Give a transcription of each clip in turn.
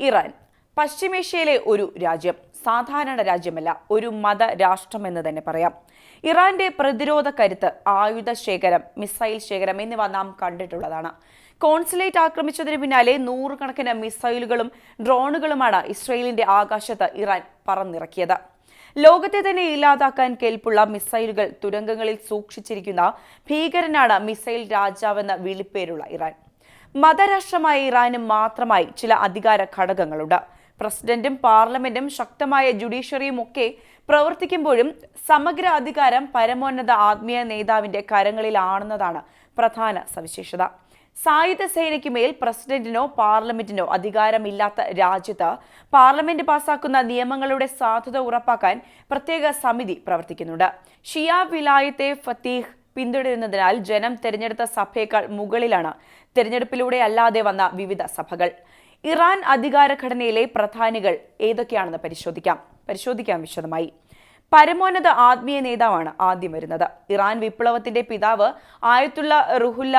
Iran. പശ്ചിമേഷ്യയിലെ ഒരു രാജ്യം സാധാരണ രാജ്യമല്ല ഒരു മത രാഷ്ട്രമെന്ന് തന്നെ പറയാം. ഇറാന്റെ പ്രതിരോധ കരുത്ത് ആയുധ ശേഖരം മിസൈൽ ശേഖരം എന്നിവ നാം കണ്ടിട്ടുള്ളതാണ്. കോൺസുലേറ്റ് ആക്രമിച്ചതിന് പിന്നാലെ നൂറുകണക്കിന് മിസൈലുകളും ഡ്രോണുകളുമാണ് ഇസ്രയേലിന്റെ ആകാശത്ത് ഇറാൻ പറന്നിറക്കിയത്. ലോകത്തെ തന്നെ ഇല്ലാതാക്കാൻ കേൾപ്പുള്ള മിസൈലുകൾ തുരങ്കങ്ങളിൽ സൂക്ഷിച്ചിരിക്കുന്ന ഭീകരനാണ് മിസൈൽ രാജാവെന്ന വിളിപ്പേരുള്ള ഇറാൻ. മതരാഷ്ട്രമായ ഇറാന് മാത്രമായി ചില അധികാര ഘടകങ്ങളുണ്ട്. പ്രസിഡന്റും പാർലമെന്റും ശക്തമായ ജുഡീഷ്യറിയും ഒക്കെ പ്രവർത്തിക്കുമ്പോഴും സമഗ്ര അധികാരം പരമോന്നത ആത്മീയ നേതാവിന്റെ കരങ്ങളിലാണെന്നതാണ് പ്രധാന സവിശേഷത. സായുധ സേനയ്ക്ക് മേൽ പ്രസിഡന്റിനോ പാർലമെന്റിനോ അധികാരമില്ലാത്ത രാജ്യത്ത് പാർലമെന്റ് പാസാക്കുന്ന നിയമങ്ങളുടെ സാധുത ഉറപ്പാക്കാൻ പ്രത്യേക സമിതി പ്രവർത്തിക്കുന്നുണ്ട്. ഷിയ വിലായത്തെ ഫത്തീഹ് പിന്തുടരുന്നതിനാൽ ജനം തെരഞ്ഞെടുത്ത സഭയേക്കാൾ മുകളിലാണ്. തെരഞ്ഞെടുപ്പിലൂടെ അല്ലാതെ വന്ന വിവിധ സഭകൾ. ഇറാൻ അധികാര ഘടനയിലെ പ്രധാനികൾ ഏതൊക്കെയാണെന്ന് പരിശോധിക്കാം. പരിശോധിക്കാം വിശദമായി. പരമോന്നത ആത്മീയ നേതാവാണ് ആദ്യം വരുന്നത്. ഇറാൻ വിപ്ലവത്തിന്റെ പിതാവ് ആയത്തുള്ള റുഹുല്ല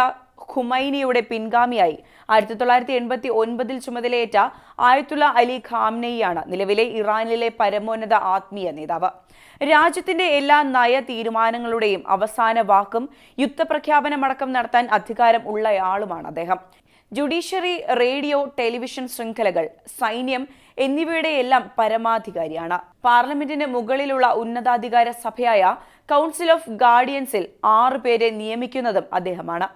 ഖുമൈനിയുടെ പിൻഗാമിയായി. ആയിരത്തി തൊള്ളായിരത്തി എൺപത്തി ഒൻപതിൽ ചുമതലയേറ്റ ആയത്തുള്ള അലി ഖാംനെയാണ് നിലവിലെ ഇറാനിലെ പരമോന്നത ആത്മീയ നേതാവ്. രാജ്യത്തിന്റെ എല്ലാ നയ തീരുമാനങ്ങളുടെയും അവസാന വാക്കും യുദ്ധപ്രഖ്യാപനമടക്കം നടത്താൻ അധികാരം ഉള്ളയാളുമാണ് അദ്ദേഹം. ജുഡീഷ്യറി റേഡിയോ ടെലിവിഷൻ ശൃംഖലകൾ സൈന്യം എന്നിവയുടെ എല്ലാം പരമാധികാരിയാണ്. പാർലമെന്റിന് മുകളിലുള്ള ഉന്നതാധികാര സഭയായ കൗൺസിൽ ഓഫ് ഗാർഡിയൻസിൽ ആറ് പേരെ നിയമിക്കുന്നതും അദ്ദേഹമാണ്.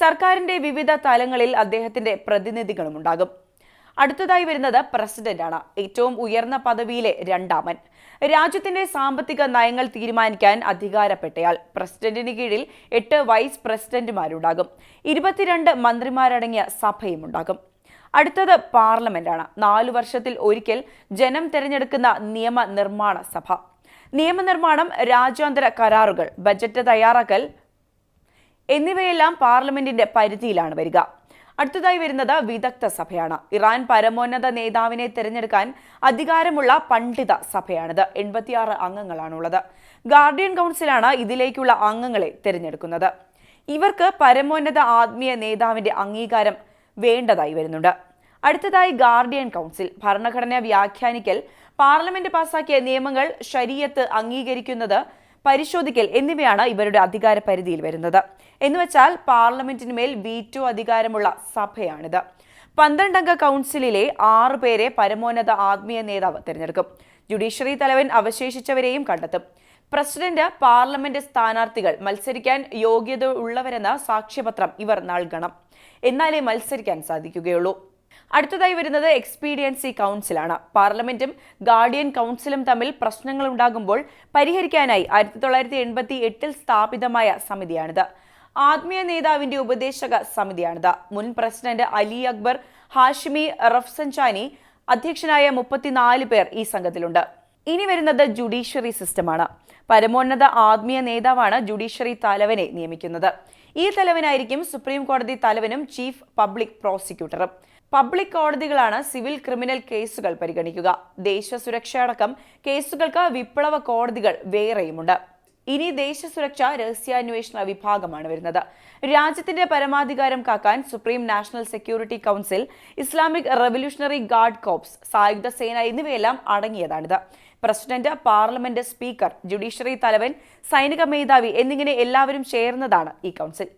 സർക്കാരിന്റെ വിവിധ തലങ്ങളിൽ അദ്ദേഹത്തിന്റെ പ്രതിനിധികളും ഉണ്ടാകും അടുത്തതായി വരുന്നത് പ്രസിഡന്റാണ്. ഏറ്റവും ഉയർന്ന പദവിയിലെ രണ്ടാമൻ. രാജ്യത്തിന്റെ സാമ്പത്തിക നയങ്ങൾ തീരുമാനിക്കാൻ അധികാരപ്പെട്ടയാൾ. പ്രസിഡന്റിന് കീഴിൽ എട്ട് വൈസ് പ്രസിഡന്റുമാരുണ്ടാകും. ഇരുപത്തിരണ്ട് മന്ത്രിമാരടങ്ങിയ സഭയും ഉണ്ടാകും അടുത്തത് പാർലമെന്റാണ്. നാലു വർഷത്തിൽ ഒരിക്കൽ ജനം തിരഞ്ഞെടുക്കുന്ന നിയമനിർമ്മാണ സഭ. നിയമനിർമ്മാണം രാജ്യാന്തര കരാറുകൾ ബജറ്റ് തയ്യാറാക്കൽ എന്നിവയെല്ലാം പാർലമെന്റിന്റെ പരിധിയിലാണ് വരിക. അടുത്തതായി വരുന്നത് വിദഗ്ധ സഭയാണ്. ഇറാൻ പരമോന്നത നേതാവിനെ തിരഞ്ഞെടുക്കാൻ അധികാരമുള്ള പണ്ഡിത സഭയാണിത്. എൺപത്തിയാറ് അംഗങ്ങളാണുള്ളത്. ഗാർഡിയൻ കൗൺസിലാണ് ഇതിലേക്കുള്ള അംഗങ്ങളെ തിരഞ്ഞെടുക്കുന്നത്. ഇവർക്ക് പരമോന്നത ആത്മീയ നേതാവിന്റെ അംഗീകാരം വേണ്ടതായി വരുന്നുണ്ട്. അടുത്തതായി ഗാർഡിയൻ കൗൺസിൽ. ഭരണഘടന വ്യാഖ്യാനിക്കൽ പാർലമെന്റ് പാസാക്കിയ നിയമങ്ങൾ ശരീരത്ത് അംഗീകരിക്കുന്നത് പരിശോധിക്കൽ എന്നിവയാണ് ഇവരുടെ അധികാര പരിധിയിൽ വരുന്നത്. എന്നുവെച്ചാൽ പാർലമെന്റിന് മേൽ വീറ്റോ അധികാരമുള്ള സഭയാണിത്. പന്ത്രണ്ടംഗ കൗൺസിലിലെ ആറു പേരെ പരമോന്നത ആത്മീയ നേതാവ് തിരഞ്ഞെടുക്കും. ജുഡീഷ്യറി തലവൻ അവശേഷിച്ചവരെയും കണ്ടെത്തും. പ്രസിഡന്റ് പാർലമെന്റ് സ്ഥാനാർത്ഥികൾ മത്സരിക്കാൻ യോഗ്യത ഉള്ളവരെന്ന സാക്ഷ്യപത്രം ഇവർ നൽകണം. എന്നാലേ മത്സരിക്കാൻ സാധിക്കുകയുള്ളൂ. അടുത്തതായി വരുന്നത് എക്സ്പീരിയൻസി കൗൺസിലാണ്. പാർലമെന്റും ഗാർഡിയൻ കൗൺസിലും തമ്മിൽ പ്രശ്നങ്ങൾ ഉണ്ടാകുമ്പോൾ പരിഹരിക്കാനായി ആയിരത്തി തൊള്ളായിരത്തി എൺപത്തി എട്ടിൽ സ്ഥാപിതമായ സമിതിയാണിത്. ആത്മീയ നേതാവിന്റെ ഉപദേശക സമിതിയാണിത്. മുൻ president Ali Akbar Hashemi Rafsanjani അധ്യക്ഷനായ മുപ്പത്തിനാല് പേർ ഈ സംഘത്തിലുണ്ട്. ഇനി വരുന്നത് ജുഡീഷ്യറി സിസ്റ്റമാണ്. പരമോന്നത ആത്മീയ നേതാവാണ് ജുഡീഷ്യറി തലവനെ നിയമിക്കുന്നത്. ഈ തലവനായിരിക്കും സുപ്രീം കോടതി തലവനും ചീഫ് പബ്ലിക് പ്രോസിക്യൂട്ടറും. പബ്ലിക് കോടതികളാണ് സിവിൽ ക്രിമിനൽ കേസുകൾ പരിഗണിക്കുക. ദേശീയ സുരക്ഷയടക്കം കേസുകൾക്ക് വിപ്ലവ കോടതികൾ വേറെയുമുണ്ട്. ഇനി ദേശീയ സുരക്ഷ രഹസ്യാന്വേഷണ വിഭാഗമാണ് വരുന്നത്. രാജ്യത്തിന്റെ പരമാധികാരം കാക്കാൻ supreme national security council Islamic revolutionary guard corps സായുധ സേന എന്നിവയെല്ലാം അടങ്ങിയതാണിത്. പ്രസിഡന്റ് പാർലമെന്റ് സ്പീക്കർ ജുഡീഷ്യറി തലവൻ സൈനിക മേധാവി എന്നിങ്ങനെ എല്ലാവരും ചേർന്നതാണ് ഈ കൗൺസിൽ.